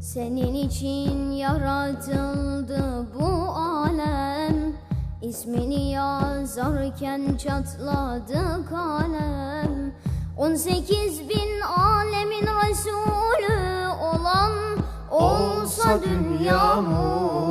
Senin için yaratıldı bu alem. İsmini yazarken çatladı kalem. 18 bin alemin Resulü olan Olsa dünya Muhammed'in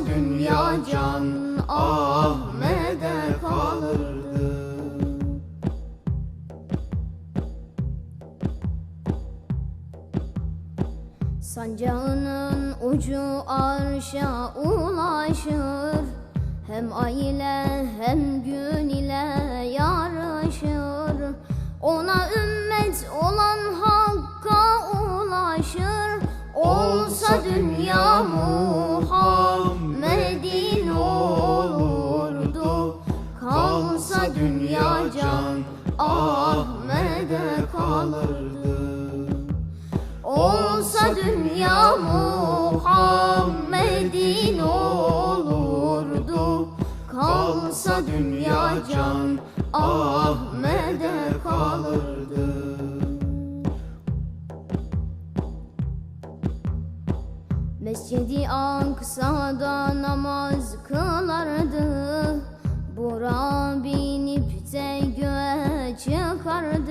dünya can Ahmet'e kalırdı. Sancağının ucu arşa ulaşır. Hem ay ile hem gün Ahmet'e kalırdı. Olsa dünya Muhammed'in olurdu. Kalsa dünya can Ahmet'e kalırdı. Mescidi Aksa'da namaz kılardı. Bura binip de göğe çıkardı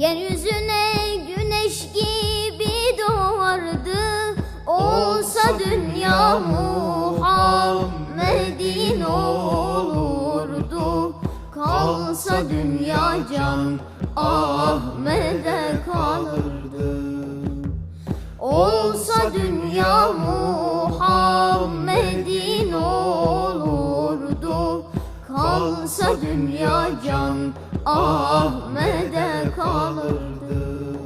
Yeryüzüne güneş gibi doğardı. Olsa dünya Muhammed'in olurdu. Kalsa dünya can Ahmet'e kalırdı. Olsa dünya Muhammed'in Kalsa dünya can Ahmet'e kalırdı.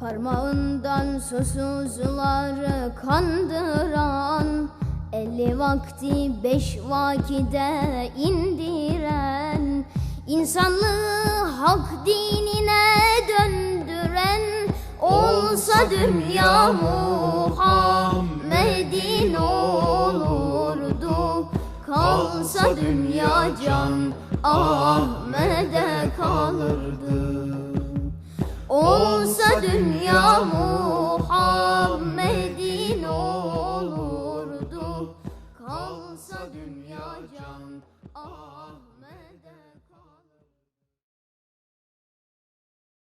Parmağından susuzları kandıran Elli vakti beş vakide indiren İnsanlığı hak dinine döndüren Olsa dünya Muhammed'in Kalsa dünya can Ahmet'e kalırdı. Olsa dünya Muhammed'in olurdu. Kalsa dünya can